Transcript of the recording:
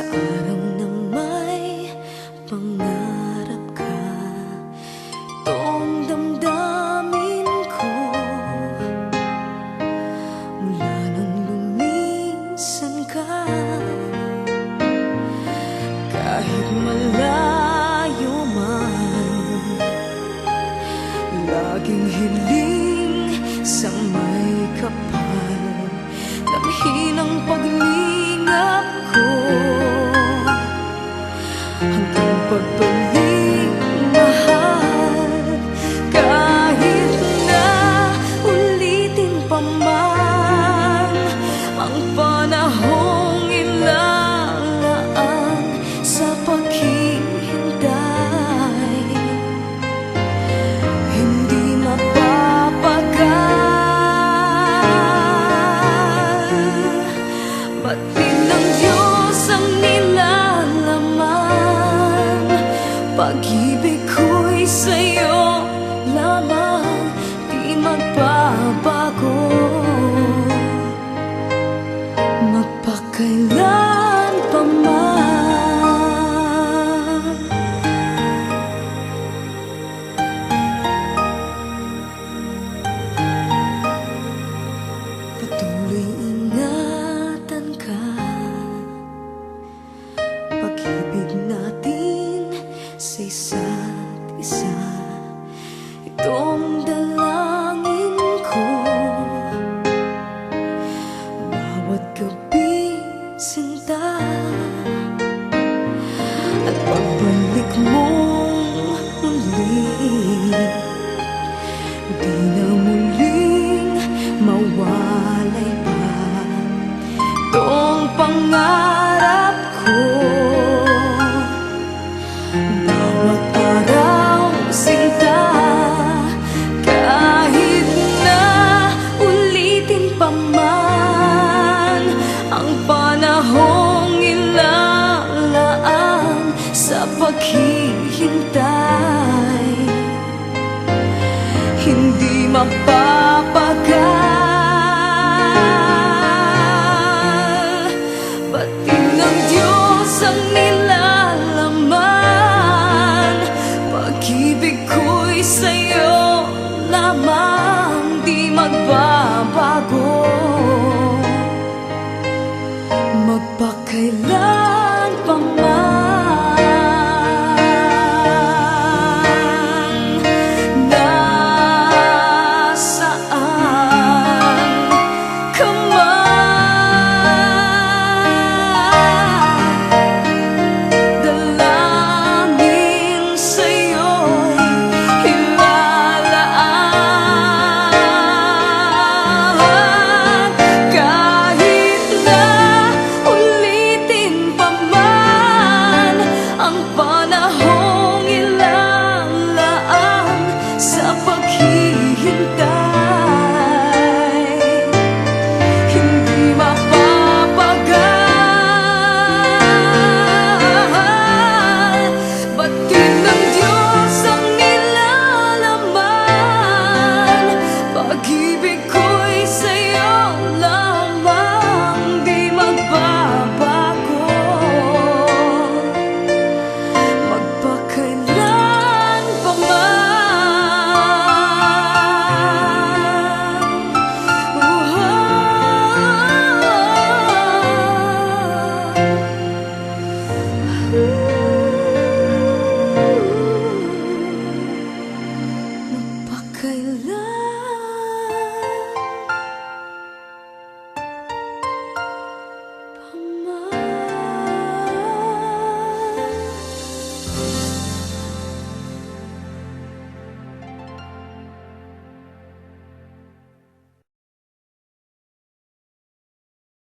Sa araw na may pangarap ka. Toong damdamin ko Mula nang luminsan ka. Kahit malayo man Laging hilig Magpakailan pa man Patuloy ka. Pag-ibig natin sa isa't isa. Itong dalangin ko. Bawat Di na pa. Itong pangarap ko Bawat araw sinta. Kahit na ulitin pa Ang panahong ilalaan Sa paghihintay mapapagal Pati ng Diyos ang nilalaman? Pag-ibig ko'y sa'yo lamang Di magbabago. Magpakailan